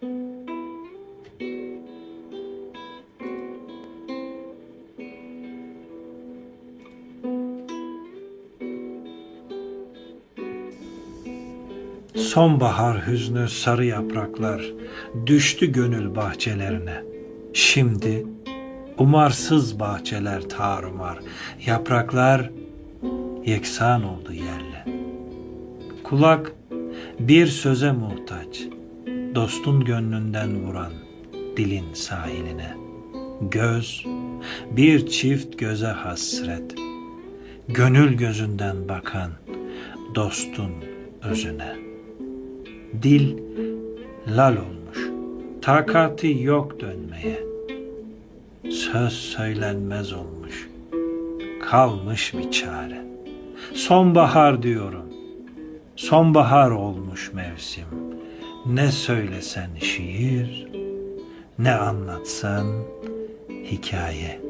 Sonbahar hüznü sarı yapraklar düştü gönül bahçelerine. Şimdi umarsız bahçeler tarumar, yapraklar yeksan oldu yerle. Kulak bir söze muhtaç, dostun gönlünden vuran dilin sahiline. Göz bir çift göze hasret, gönül gözünden bakan dostun özüne. Dil lal olmuş, takati yok dönmeye. Söz söylenmez olmuş, kalmış bir çare. Sonbahar diyorum, sonbahar olmuş mevsim. Ne söylesen şiir, ne anlatsan hikaye.